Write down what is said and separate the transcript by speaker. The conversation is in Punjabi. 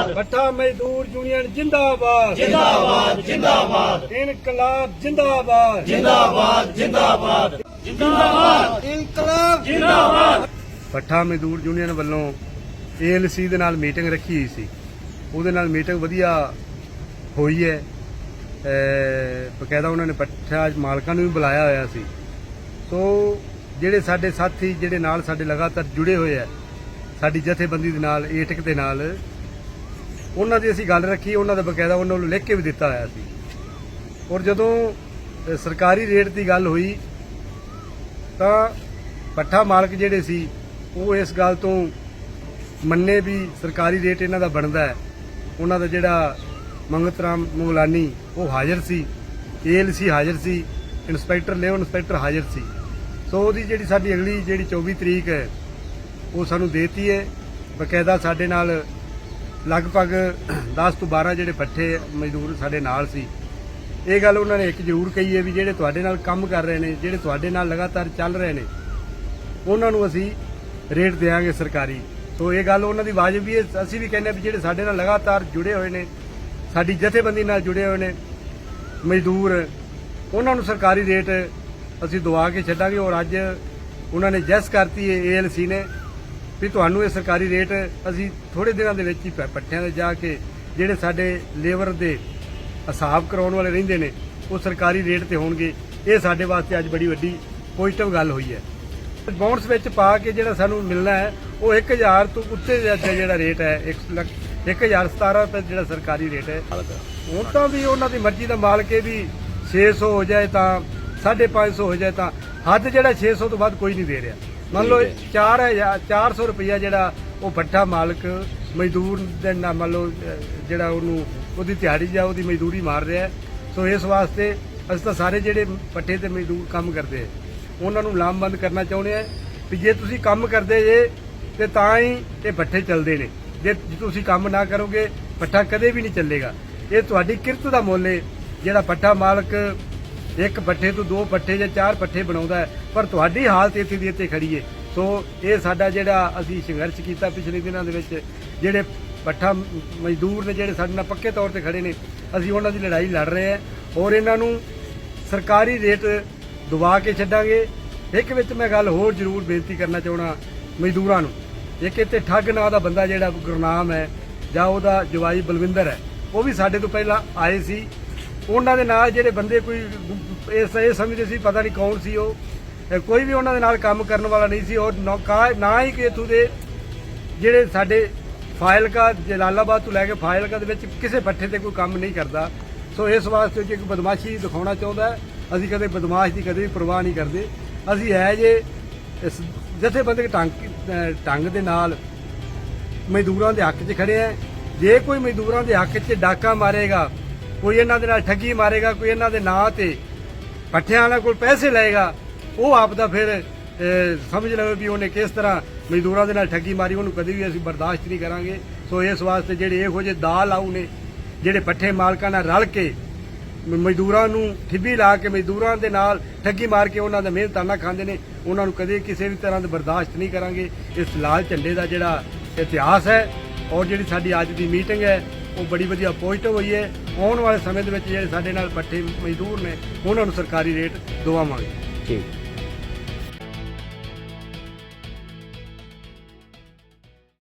Speaker 1: ਜਿੰਦਾਬਾਦ।
Speaker 2: ਭੱਠਾ ਮਜ਼ਦੂਰ ਯੂਨੀਅਨ ਜਿੰਦਾਬਾਦ।
Speaker 1: ਜਿੰਦਾਬਾਦ ਜਿੰਦਾਬਾਦ।
Speaker 2: ਇਨਕਲਾਬ ਜਿੰਦਾਬਾਦ।
Speaker 1: ਜਿੰਦਾਬਾਦ ਜਿੰਦਾਬਾਦ। ਜਿੰਦਾਬਾਦ।
Speaker 2: ਇਨਕਲਾਬ
Speaker 1: ਜਿੰਦਾਬਾਦ।
Speaker 2: ਭੱਠਾ ਮਜ਼ਦੂਰ ਯੂਨੀਅਨ ਵੱਲੋਂ ਏਐਲਸੀ ਦੇ ਨਾਲ ਮੀਟਿੰਗ ਰੱਖੀ ਹੋਈ ਸੀ। ਉਹਦੇ ਨਾਲ ਮੀਟਿੰਗ ਵਧੀਆ ਹੋਈ ਹੈ। ਬਕਾਇਦਾ ਉਹਨਾਂ ਨੇ ਭੱਠਾ ਮਾਲਕਾਂ ਨੂੰ ਵੀ ਬੁਲਾਇਆ ਹੋਇਆ ਸੀ। ਸੋ ਜਿਹੜੇ ਸਾਡੇ ਸਾਥੀ ਜਿਹੜੇ ਨਾਲ ਸਾਡੇ ਲਗਾਤਾਰ ਜੁੜੇ ਹੋਏ ਆ ਸਾਡੀ ਜਥੇਬੰਦੀ ਦੇ ਨਾਲ ਏਟਕ ਦੇ ਨਾਲ ਉਹਨਾਂ ਦੀ ਅਸੀਂ ਗੱਲ ਰੱਖੀ, ਉਹਨਾਂ ਦਾ ਬਕਾਇਦਾ ਉਹਨਾਂ ਨੂੰ ਲਿਖ ਕੇ ਵੀ ਦਿੱਤਾ ਹੋਇਆ ਸੀ। ਔਰ ਜਦੋਂ ਸਰਕਾਰੀ ਰੇਟ ਦੀ ਗੱਲ ਹੋਈ, ਤਾਂ ਪੱਠਾ ਮਾਲਕ ਜਿਹੜੇ ਸੀ, ਉਹ ਇਸ ਗੱਲ ਤੋਂ ਮੰਨੇ ਵੀ ਸਰਕਾਰੀ ਰੇਟ ਇਹਨਾਂ ਦਾ ਬਣਦਾ ਹੈ। ਉਹਨਾਂ ਦਾ ਜਿਹੜਾ ਮੰਗਤ ਰਾਮ ਮੁਗਲਾਨੀ, ਉਹ ਹਾਜ਼ਰ ਸੀ, ਏਐਲਸੀ ਹਾਜ਼ਰ ਸੀ ਇੰਸਪੈਕਟਰ ਲਿਓ ਇੰਸਪੈਕਟਰ ਹਾਜ਼ਰ ਸੀ। ਸੋ ਉਹਦੀ ਜਿਹੜੀ ਸਾਡੀ ਅਗਲੀ ਜਿਹੜੀ 24 ਤਰੀਕ ਹੈ, ਉਹ ਸਾਨੂੰ ਦੇਤੀ ਹੈ। ਬਕਾਇਦਾ ਸਾਡੇ ਨਾਲ ਲਗਭਗ 10 ਤੋਂ 12 ਜਿਹੜੇ ਪੱਠੇ ਮਜ਼ਦੂਰ ਸਾਡੇ ਨਾਲ ਸੀ। ਇਹ ਗੱਲ ਉਹਨਾਂ ਨੇ ਇੱਕ ਜ਼ਰੂਰ ਕਹੀ ਹੈ ਵੀ ਜਿਹੜੇ ਤੁਹਾਡੇ ਨਾਲ ਕੰਮ ਕਰ ਰਹੇ ਨੇ, ਜਿਹੜੇ ਤੁਹਾਡੇ ਨਾਲ ਲਗਾਤਾਰ ਚੱਲ ਰਹੇ ਨੇ, ਉਹਨਾਂ ਨੂੰ ਅਸੀਂ ਰੇਟ ਦੇਵਾਂਗੇ ਸਰਕਾਰੀ। ਸੋ ਇਹ ਗੱਲ ਉਹਨਾਂ ਦੀ ਵਾਜਬ ਵੀ ਹੈ। ਅਸੀਂ ਵੀ ਕਹਿੰਦੇ ਵੀ ਜਿਹੜੇ ਸਾਡੇ ਨਾਲ ਲਗਾਤਾਰ ਜੁੜੇ ਹੋਏ ਨੇ, ਸਾਡੀ ਜਥੇਬੰਦੀ ਨਾਲ ਜੁੜੇ ਹੋਏ ਨੇ, ਮਜ਼ਦੂਰ, ਉਹਨਾਂ ਨੂੰ ਸਰਕਾਰੀ ਰੇਟ ਅਸੀਂ ਦਵਾ ਕੇ ਛੱਡਾਂਗੇ। ਔਰ ਅੱਜ ਉਹਨਾਂ ਨੇ ਜੈਸ ਕਰਤੀ ਹੈ, ਏਐਲਸੀ ਨੇ ਵੀ ਤੁਹਾਨੂੰ ਇਹ ਸਰਕਾਰੀ ਰੇਟ ਅਸੀਂ ਥੋੜੇ ਦਿਨਾਂ ਦੇ ਵਿੱਚ ਹੀ ਪੱਠਿਆਂ ਦੇ ਜਾ ਕੇ ਜਿਹੜੇ ਸਾਡੇ ਲੇਬਰ ਦੇ ਹਿਸਾਬ ਕਰਾਉਣ ਵਾਲੇ ਰਹਿੰਦੇ ਨੇ, ਉਹ ਸਰਕਾਰੀ ਰੇਟ ਤੇ ਹੋਣਗੇ। ਇਹ ਸਾਡੇ ਵਾਸਤੇ ਅੱਜ ਬੜੀ ਵੱਡੀ ਪੋਜ਼ਿਟਿਵ ਗੱਲ ਹੋਈ ਹੈ। ਬਾਉਂਡਸ ਵਿੱਚ ਪਾ ਕੇ ਜਿਹੜਾ ਸਾਨੂੰ ਮਿਲਣਾ ਹੈ, ਉਹ 1000 ਤੋਂ ਉੱਤੇ ਜਿਹੜਾ ਰੇਟ ਹੈ 1 ਲੱਖ 1017 ਰੁਪਏ ਜਿਹੜਾ ਸਰਕਾਰੀ ਰੇਟ ਹੈ। ਹੁਣ ਤਾਂ ਵੀ ਉਹਨਾਂ ਦੀ ਮਰਜ਼ੀ ਦਾ ਮਾਲਕ ਇਹ ਵੀ 600 ਹੋ ਜਾਏ ਤਾਂ 550 ਹੋ ਜਾਏ ਤਾਂ, ਹੱਦ ਜਿਹੜਾ 600 ਤੋਂ ਵੱਧ ਕੋਈ ਨਹੀਂ ਦੇ ਰਿਹਾ। ਮੰਨ ਲਓ 4000 400 ਰੁਪਇਆ ਜਿਹੜਾ ਉਹ ਪੱਠਾ ਮਾਲਕ ਮਜ਼ਦੂਰ ਦੇ ਨਾਲ ਮੰਨ ਲਓ ਜਿਹੜਾ ਉਹਨੂੰ ਉਹਦੀ ਦਿਹਾੜੀ ਜਾਂ ਉਹਦੀ ਮਜ਼ਦੂਰੀ ਮਾਰ ਰਿਹਾ। ਸੋ ਇਸ ਵਾਸਤੇ ਅਸੀਂ ਤਾਂ ਸਾਰੇ ਜਿਹੜੇ ਪੱਠੇ ਤੇ ਮਜ਼ਦੂਰ ਕੰਮ ਕਰਦੇ ਆ ਉਹਨਾਂ ਨੂੰ ਲਾਮਬੰਦ ਕਰਨਾ ਚਾਹੁੰਦੇ ਆ ਵੀ ਜੇ ਤੁਸੀਂ ਕੰਮ ਕਰਦੇ ਜੇ ਤੇ ਤਾਂ ਹੀ ਇਹ ਪੱਠੇ ਚੱਲਦੇ ਨੇ। ਜੇ ਤੁਸੀਂ ਕੰਮ ਨਾ ਕਰੋਗੇ ਪੱਠਾ ਕਦੇ ਵੀ ਨਹੀਂ ਚੱਲੇਗਾ। ਇਹ ਤੁਹਾਡੀ ਕਿਰਤ ਦਾ ਮੁੱਲ ਹੈ। ਜਿਹੜਾ ਪੱਠਾ ਮਾਲਕ ਇੱਕ ਪੱਠੇ ਤੋਂ ਦੋ ਪੱਠੇ ਜਾਂ ਚਾਰ ਪੱਠੇ ਬਣਾਉਂਦਾ ਹੈ, ਪਰ ਤੁਹਾਡੀ ਹਾਲਤ ਇੱਥੇ ਦੀ ਇੱਥੇ ਖੜੀ ਹੈ ਸੋ ਇਹ ਸਾਡਾ ਜਿਹੜਾ ਅਸੀਂ ਸੰਘਰਸ਼ ਕੀਤਾ ਪਿਛਲੇ ਦਿਨਾਂ ਦੇ ਵਿੱਚ, ਜਿਹੜੇ ਪੱਠਾ ਮਜ਼ਦੂਰ ਨੇ ਜਿਹੜੇ ਸਾਡੇ ਨਾਲ ਪੱਕੇ ਤੌਰ ਤੇ ਖੜੇ ਨੇ, ਅਸੀਂ ਉਹਨਾਂ ਦੀ ਲੜਾਈ ਲੜ ਰਹੇ ਹਾਂ ਔਰ ਇਹਨਾਂ ਨੂੰ ਸਰਕਾਰੀ ਰੇਟ ਦਬਾ ਕੇ ਛੱਡਾਂਗੇ। ਇੱਕ ਵਿੱਚ ਮੈਂ ਗੱਲ ਹੋਰ ਜ਼ਰੂਰ ਬੇਨਤੀ ਕਰਨਾ ਚਾਹਣਾ ਮਜ਼ਦੂਰਾਂ ਨੂੰ। ਇੱਕ ਇੱਥੇ ਠੱਗ ਨਾਂ ਦਾ ਬੰਦਾ ਜਿਹੜਾ ਗੁਰਨਾਮ ਹੈ ਜਾਂ ਉਹਦਾ ਜਵਾਈ ਬਲਵਿੰਦਰ ਹੈ, ਉਹ ਵੀ ਸਾਡੇ ਤੋਂ ਪਹਿਲਾਂ ਆਏ ਸੀ। ਉਹਨਾਂ ਦੇ ਨਾਲ ਜਿਹੜੇ ਬੰਦੇ ਕੋਈ, ਇਸ, ਇਹ ਸਮਝਦੇ ਸੀ, ਪਤਾ ਨਹੀਂ ਕੌਣ ਸੀ ਉਹ। ਕੋਈ ਵੀ ਉਹਨਾਂ ਦੇ ਨਾਲ ਕੰਮ ਕਰਨ ਵਾਲਾ ਨਹੀਂ ਸੀ ਔਰ ਨਾ ਨਾ ਹੀ ਕਿ ਇੱਥੋਂ ਦੇ ਜਿਹੜੇ ਸਾਡੇ ਫਾਇਲਕਾ, ਜਲਾਲਾਬਾਦ ਤੋਂ ਲੈ ਕੇ ਫਾਇਲਕਾ ਦੇ ਵਿੱਚ ਕਿਸੇ ਪੱਠੇ ਤੇ ਕੋਈ ਕੰਮ ਨਹੀਂ ਕਰਦਾ। ਸੋ ਇਸ ਵਾਸਤੇ ਜੇ ਕੋਈ ਬਦਮਾਸ਼ੀ ਦਿਖਾਉਣਾ ਚਾਹੁੰਦਾ ਅਸੀਂ ਕਦੇ ਬਦਮਾਸ਼ ਦੀ ਕਦੇ ਵੀ ਪਰਵਾਹ ਨਹੀਂ ਕਰਦੇ। ਅਸੀਂ ਹੈ ਜੇ ਇਸ ਜਥੇਬੰਦਕ ਢੰਗ ਅਹ ਢੰਗ ਦੇ ਨਾਲ ਮਜ਼ਦੂਰਾਂ ਦੇ ਹੱਕ 'ਚ ਖੜੇ ਆ ਜੇ ਕੋਈ ਮਜ਼ਦੂਰਾਂ ਦੇ ਹੱਕ 'ਚ ਡਾਕਾ ਮਾਰੇਗਾ ਕੋਈ ਇਹਨਾਂ ਦੇ ਨਾਲ ਠੱਗੀ ਮਾਰੇਗਾ, ਕੋਈ ਇਹਨਾਂ ਦੇ ਨਾਂ ਤੇ ਪੱਠਿਆਂ ਵਾਲਾ ਕੋਲ ਪੈਸੇ ਲਏਗਾ, ਉਹ ਆਪ ਦਾ ਫਿਰ ਸਮਝ ਲਵੇ ਵੀ ਉਹਨੇ ਕਿਸ ਤਰ੍ਹਾਂ ਮਜ਼ਦੂਰਾਂ ਦੇ ਨਾਲ ਠੱਗੀ ਮਾਰੀ, ਉਹਨੂੰ ਕਦੇ ਵੀ ਅਸੀਂ ਬਰਦਾਸ਼ਤ ਨਹੀਂ ਕਰਾਂਗੇ। ਸੋ ਇਸ ਵਾਸਤੇ ਜਿਹੜੇ ਇਹੋ ਜਿਹੇ ਦਾਲ ਆਉ ਨੇ, ਜਿਹੜੇ ਪੱਠੇ ਮਾਲਕਾਂ ਨਾਲ ਰਲ ਕੇ ਮਜ਼ਦੂਰਾਂ ਨੂੰ ਠਿੱਬੀ ਲਾ ਕੇ ਮਜ਼ਦੂਰਾਂ ਦੇ ਨਾਲ ਠੱਗੀ ਮਾਰ ਕੇ ਉਹਨਾਂ ਦਾ ਮਿਹਨਤਾਨਾ ਖਾਂਦੇ ਨੇ, ਉਹਨਾਂ ਨੂੰ ਕਦੇ ਕਿਸੇ ਵੀ ਤਰ੍ਹਾਂ ਦਾ ਬਰਦਾਸ਼ਤ ਨਹੀਂ ਕਰਾਂਗੇ। ਇਸ ਲਾਲ ਝੰਡੇ ਦਾ ਜਿਹੜਾ ਇਤਿਹਾਸ ਹੈ, ਔਰ ਜਿਹੜੀ ਸਾਡੀ ਅੱਜ ਦੀ ਮੀਟਿੰਗ ਹੈ ਉਹ ਬੜੀ ਵਧੀਆ ਪੋਜ਼ਿਟਿਵ ਹੋਈ ਹੈ। ਆਉਣ ਵਾਲੇ ਸਮੇਂ ਦੇ ਵਿੱਚ ਜਿਹੜੇ ਸਾਡੇ ਨਾਲ ਪੱਠੇ ਮਜ਼ਦੂਰ ਨੇ, ਉਹਨਾਂ ਨੂੰ ਸਰਕਾਰੀ ਰੇਟ ਦਵਾਵਾਂਗੇ।
Speaker 3: ਠੀਕ।